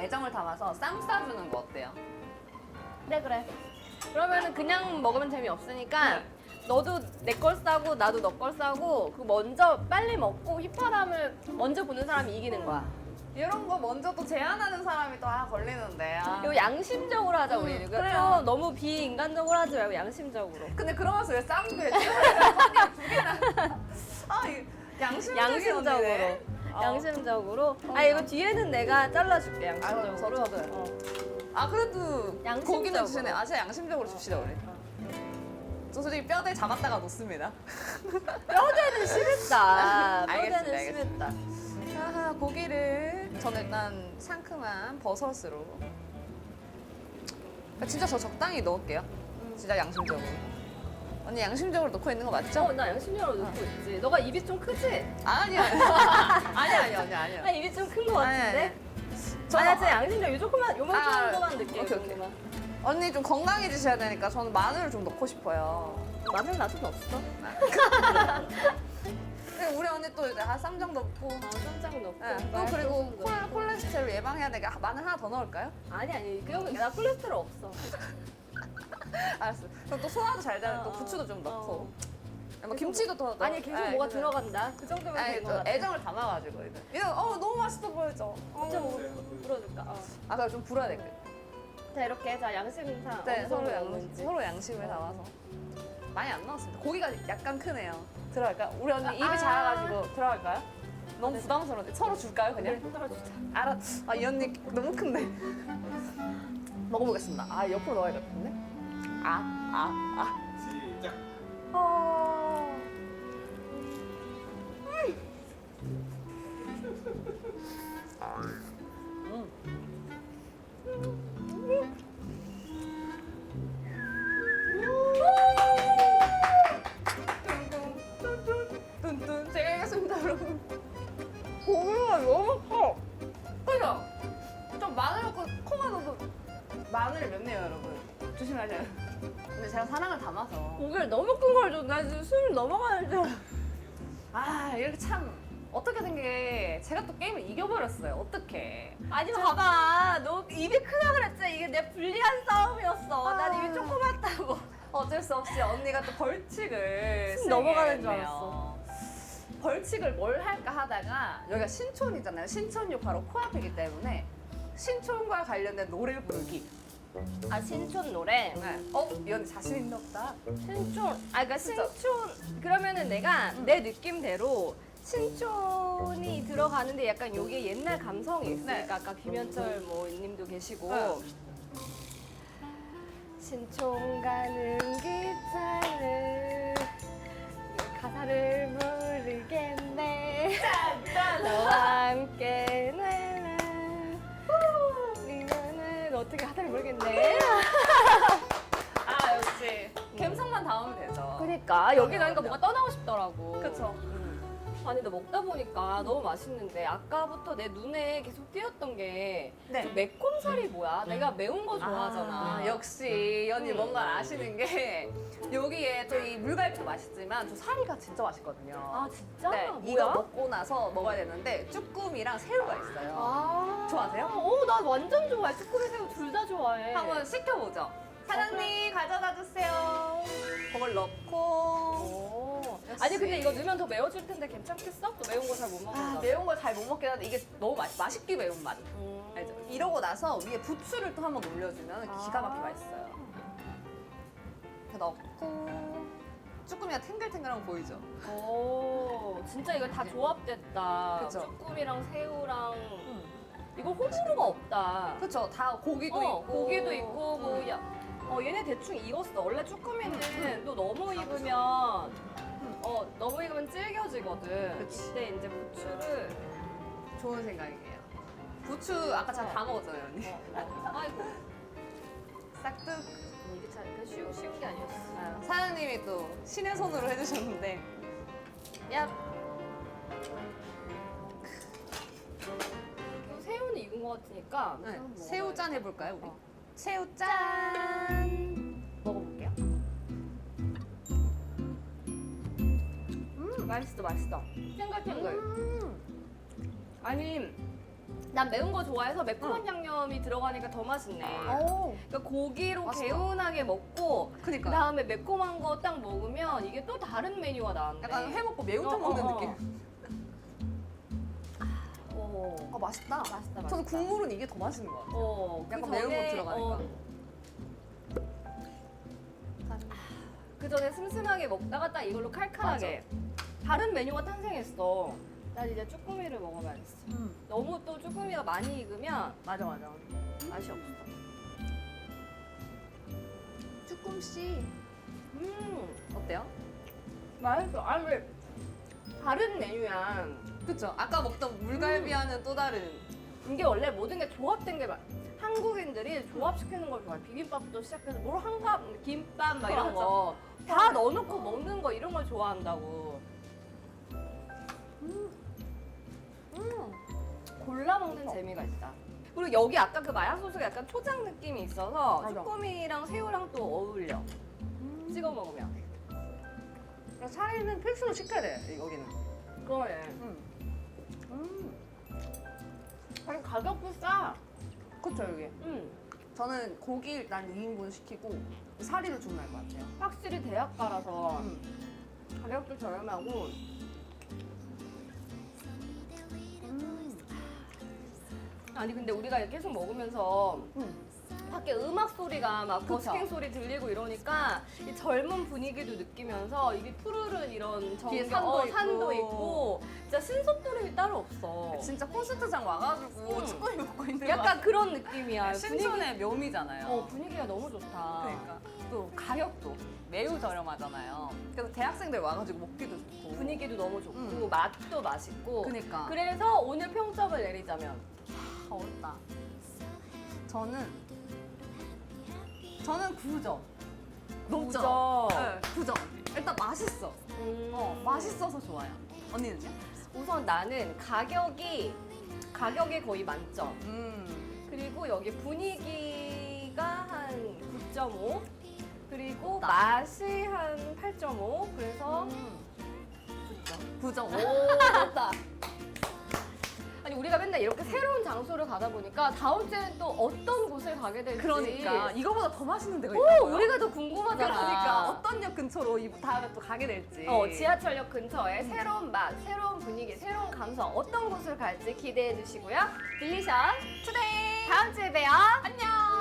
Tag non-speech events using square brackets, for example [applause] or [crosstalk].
애정을 담아서 쌈 싸주는 거 어때요? 그래 그래. 그러면은 그냥 먹으면 재미없으니까 네. 너도 내 걸 싸고 나도 너 걸 싸고 그 먼저 빨리 먹고 휘파람을 먼저 부는 사람이 이기는 거야. 이런 거 먼저 또 제안하는 사람이 또 아 걸리는데. 아. 이거 양심적으로 하자 우리. 음, 그래요. 좀 너무 비인간적으로 하지 말고 양심적으로. 근데 그러면서 왜 쌈도 해? [laughs] 두 개나. 아, 양심적인 양심적으로. 언니네. 어. 양심적으로. 아 이거 뒤에는 내가 잘라줄게 양심적으로. 저- 저도요. 어. 아 그래도 양심적으로. 고기는 주시네. 아 진짜 양심적으로 줍시다 우리. 저 솔직히 뼈대 잡았다가 놓습니다. [laughs] 뼈대는 심했다. [laughs] 알겠습니다, 뼈대는 알겠습니다. 심했다. 아하, 고기를 저는 일단 상큼한 버섯으로. 아, 진짜 저 적당히 넣을게요. 진짜 양심적으로. 언니 양심적으로 넣고 있는 거 맞죠? 어, 나 양심적으로 넣고 있지. 너가 입이 좀 크지? 아니야. [laughs] 아니야, 아니야, 아니야, 아니야. 나 입이 좀 큰 거 아니, 같은데? 아니, 저- 아니야, 진짜 양심적. 요 조그만, 요만 아, 넣게. 오케이, 요 오케이. 정도만. 언니 좀 건강해지셔야 되니까 저는 마늘을 좀 넣고 싶어요. 마늘 나도. 근데 우리 언니 또 이제 한 쌈장 넣고. 어, 쌈장 넣고. 네, 또 그리고 콜, 넣고. 콜레스테롤 예방해야 되니까 마늘 하나 더 넣을까요? 아니, 아니. 그냥 나 콜레스테롤 없어. [laughs] [laughs] 알았어. 그럼 또 소화도 잘 되면 또 어, 부추도 좀 넣고. 어. 뭐 김치도 더 넣어. 아니, 계속 아니, 뭐가 들어간다. 그 정도면 아니, 또 같아. 애정을 담아가지고 이제. 이거 어 너무 맛있어 보이죠. 좀 불어줄까? 어. 아 그럼 좀 불어야 되겠다. 자, 이렇게. 자, 양심상. 네, 어느 서로 정도 양 넣는지. 서로 양심을 담아서 많이 안 넣었습니다. 고기가 약간 크네요. 들어갈까요? 우리 언니 입이 아. 작아가지고 들어갈까요? 너무 네. 부담스러운데 서로 줄까요 그냥? 떨어주자. 알아. 아이 언니 너무 큰데. 먹어보겠습니다. 아 옆으로 넣어야겠는데? 아, 아, 아. 시작. 어. 뚠뚠 제가 이겼습니다 여러분 고기가 너무 커 그죠? 좀 마늘 넣고 코가 너무 마늘을 맵네요 여러분 조심하세요 근데 제가 사랑을 담아서 고기를 너무 큰 걸 줘. 나 지금 숨이 넘어가는 줄. 알아. 아 이렇게 참 어떻게 된 게 제가 또 게임을 이겨버렸어요 어떻게 아니 봐봐 너 입이 크다 그랬지 이게 내 불리한 싸움이었어 아. 난 입이 조그맣다고 [laughs] 어쩔 수 없이 언니가 또 벌칙을 숨 넘어가는 줄. 알았어. 벌칙을 뭘 할까 하다가 여기가 신촌이잖아요 신촌역 바로 코앞이기 때문에 신촌과 관련된 노래 부르기 아 신촌 노래 네. 어? 이 언니 자신 있나 보다 신촌 아 그러니까. 신촌 그러면은 내가 음. 내 느낌대로 신촌이 들어가는데 약간 요게 옛날 감성이 있으니까 네. 아까 김현철 뭐 님도 계시고 네. 신촌 가는 기차는 가사를 모르겠네 너와 함께 어떻게 가사를 모르겠네. 아 역시. 감성만 담으면 되죠. 그러니까 여기 가니까. 뭔가 떠나고 싶더라고. 그쵸 아니 근데 먹다 보니까 너무 맛있는데 아까부터 내 눈에 계속 띄었던 게 네. 저 매콤살이 뭐야? 내가 매운 거 좋아하잖아. 아, 역시 이 언니 음. 뭔가 아시는 게 여기에 또 이 물갈비도 맛있지만 저 사리가 진짜 맛있거든요 아 진짜? 네, 뭐야? 이거 먹고 나서 먹어야 되는데 쭈꾸미랑 새우가 있어요. 아 좋아하세요? 어, 나 완전 좋아해. 쭈꾸미 새우 둘 다 좋아해. 한번 시켜보죠. 사장님 가져다 주세요. 그걸 넣고. 아니 근데 이거 넣으면 더 매워질 텐데 괜찮겠어? 또 매운 거 잘 못 먹는다. 아, 매운 걸 잘 못 먹긴 하는데 이게 너무 맛, 맛있게 매운 맛. 음. 알죠? 이러고 나서 위에 부추를 또 한번 올려주면 기가 막히게 아. 맛있어요. 이렇게 넣고 쭈꾸미가 탱글탱글한 거 보이죠? 오, 진짜 이거 다 조합됐다. 그쵸? 쭈꾸미랑 새우랑 이거 호불호가 없다. 그쵸? 다 고기도 어, 있고 고기도 있고 뭐 음. 야, 어 얘네 대충 익었어. 원래 쭈꾸미는 또 너무 익으면 어 너무 익으면 질겨지거든. 그치. 그때 이제 부추를 좋은 생각이에요. 부추 아까 제가 다 먹었잖아요, 언니. 어, 어, [laughs] 아이고 싹둑. 이게 참 이렇게 쉬운 쉬운 게 아니었어. 아, 사장님이 또 신의 손으로 해주셨는데 야. 새우는 익은 것 같으니까 네, 새우짠 해볼까요 우리? 어. 새우짠 맛있어 맛있어. 탱글탱글. 음. 아니 난 매운 거 좋아해서 매콤한 양념이 들어가니까 더 맛있네. 오. 그러니까 고기로 맛있다. 개운하게 먹고 그니까. 그다음에 매콤한 거 딱 먹으면 이게 또 다른 메뉴가 나왔네. 약간 회 먹고 매운탕 어, 먹는 어, 어. 느낌. 어. 아 맛있다. 맛있다, 맛있다. 저는 국물은 이게 더 맛있는 것 같아요. 어, 그 약간 매운 거 전에, 들어가니까. 어, 그 전에 슴슴하게 먹다가 딱 이걸로 칼칼하게 다른 메뉴가 탄생했어. 난 이제 쭈꾸미를 먹어봐야겠어. 음. 너무 또 쭈꾸미가 많이 익으면 맞아 맞아. 맛이 없어. 쭈꾸미씨. 음, 어때요? 맛있어. 아니 왜 다른 메뉴야. 그쵸. 아까 먹던 물갈비와는 또 다른. 이게 원래 모든 게 조합된 게 맛. 한국인들이 조합시키는 걸 좋아해. 비빔밥도 시작해서 뭘 한갑, 김밥 막 이런 맞아. 거. 다 넣어놓고 먹는 거 이런 걸 좋아한다고. 음. 골라 먹는 재미가 있다. 그리고 여기 아까 그 마약 소스가 약간 초장 느낌이 있어서 맞아. 쭈꾸미랑 새우랑 또 어울려. 찍어 먹으면. 차이는 필수로 시켜야 돼 여기는. 그러네. 음. 음. 아니 가격도 싸. 그쵸 여기. 음. 저는 고기 일단 2인분 시키고 사리로 주문할 것 같아요. 확실히 대학가라서 음. 가격도 저렴하고 아니 근데 우리가 계속 먹으면서 음. 밖에 음악 소리가 막 그쵸. 버스킹 소리 들리고 이러니까 이 젊은 분위기도 느끼면서 이게 푸르른 이런 뒤에 전경 산도 어, 있고. 산도 있고 진짜 신속도림이 따로 없어. 진짜 콘서트장 와가지고 음. 쭈꾸미 먹고 있는 약간 그런 느낌이야. 분위기, 신선의 묘미잖아요. 어, 분위기가 너무 좋다. 그러니까 또 가격도 매우 저렴하잖아요. 그래서 대학생들 와가지고 먹기도 좋고. 분위기도 너무 좋고 음. 맛도 맛있고 그니까. 그래서 오늘 평점을 내리자면 아, 어렵다. 저는 저는 9점. 높죠? 구점. 네, 9점. 일단 맛있어. 음. 어, 맛있어서 좋아요. 언니는요? 우선 나는 가격이 가격이 거의 만점. 음. 그리고 여기 분위기가 한 9.5. 그리고 나. 맛이 한 8.5. 그래서 음. 9점. 오, [laughs] 좋다. 이렇게 새로운 장소를 가다 보니까 다음 주에는 또 어떤 곳을 가게 될지 그러니까 이거보다 더 맛있는 데가 오, 있다고요? 우리가 더 궁금하잖아. 그러니까 어떤 역 근처로 이 다음에 또 가게 될지. 어, 지하철역 근처에 새로운 맛, 새로운 분위기, 새로운 감성 어떤 곳을 갈지 기대해 주시고요. 딜리션 투데이 다음 주에 봬요. 안녕.